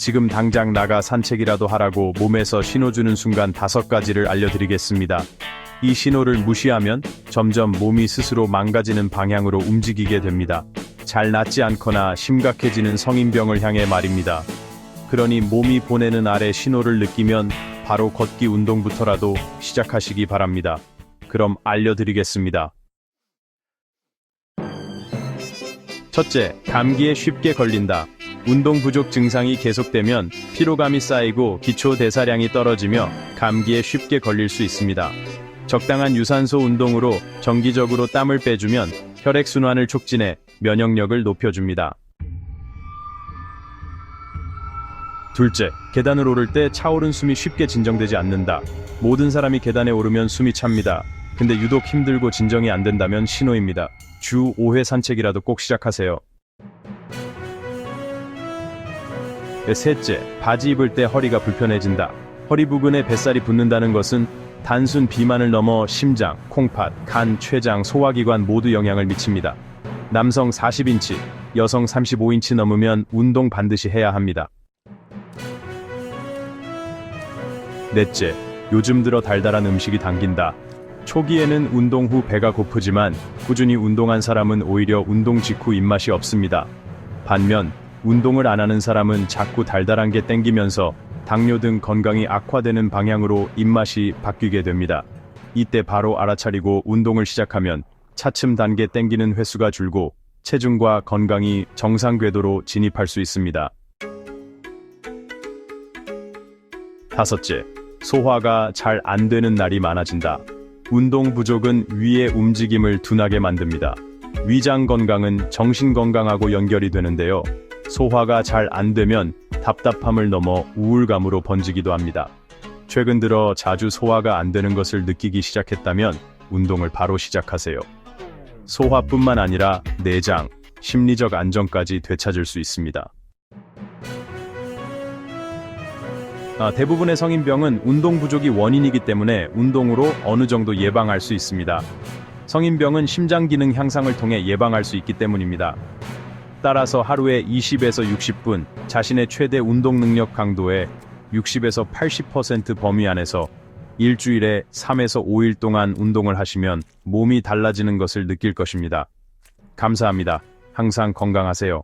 지금 당장 나가 산책이라도 하라고 몸에서 신호 주는 순간 다섯 가지를 알려드리겠습니다. 이 신호를 무시하면 점점 몸이 스스로 망가지는 방향으로 움직이게 됩니다. 잘 낫지 않거나 심각해지는 성인병을 향해 말입니다. 그러니 몸이 보내는 아래 신호를 느끼면 바로 걷기 운동부터라도 시작하시기 바랍니다. 그럼 알려드리겠습니다. 첫째, 감기에 쉽게 걸린다. 운동 부족 증상이 계속되면 피로감이 쌓이고 기초 대사량이 떨어지며 감기에 쉽게 걸릴 수 있습니다. 적당한 유산소 운동으로 정기적으로 땀을 빼주면 혈액순환을 촉진해 면역력을 높여줍니다. 둘째, 계단을 오를 때 차오른 숨이 쉽게 진정되지 않는다. 모든 사람이 계단에 오르면 숨이 찹니다. 근데 유독 힘들고 진정이 안 된다면 신호입니다. 주 5회 산책이라도 꼭 시작하세요. 셋째, 바지 입을 때 허리가 불편해진다. 허리 부근에 뱃살이 붙는다는 것은 단순 비만을 넘어 심장, 콩팥, 간, 췌장, 소화기관 모두 영향을 미칩니다. 남성 40인치, 여성 35인치 넘으면 운동 반드시 해야 합니다. 넷째, 요즘 들어 달달한 음식이 당긴다. 초기에는 운동 후 배가 고프지만 꾸준히 운동한 사람은 오히려 운동 직후 입맛이 없습니다. 반면 운동을 안 하는 사람은 자꾸 달달한 게 땡기면서 당뇨 등 건강이 악화되는 방향으로 입맛이 바뀌게 됩니다. 이때 바로 알아차리고 운동을 시작하면 차츰 단계 땡기는 횟수가 줄고 체중과 건강이 정상 궤도로 진입할 수 있습니다. 다섯째, 소화가 잘 안 되는 날이 많아진다. 운동 부족은 위의 움직임을 둔하게 만듭니다. 위장 건강은 정신 건강하고 연결이 되는데요. 소화가 잘 안 되면 답답함을 넘어 우울감으로 번지기도 합니다. 최근 들어 자주 소화가 안 되는 것을 느끼기 시작했다면 운동을 바로 시작하세요. 소화뿐만 아니라 내장, 심리적 안정까지 되찾을 수 있습니다. 아, 대부분의 성인병은 운동 부족이 원인이기 때문에 운동으로 어느 정도 예방할 수 있습니다. 성인병은 심장 기능 향상을 통해 예방할 수 있기 때문입니다. 따라서 하루에 20에서 60분 자신의 최대 운동 능력 강도의 60에서 80% 범위 안에서 일주일에 3에서 5일 동안 운동을 하시면 몸이 달라지는 것을 느낄 것입니다. 감사합니다. 항상 건강하세요.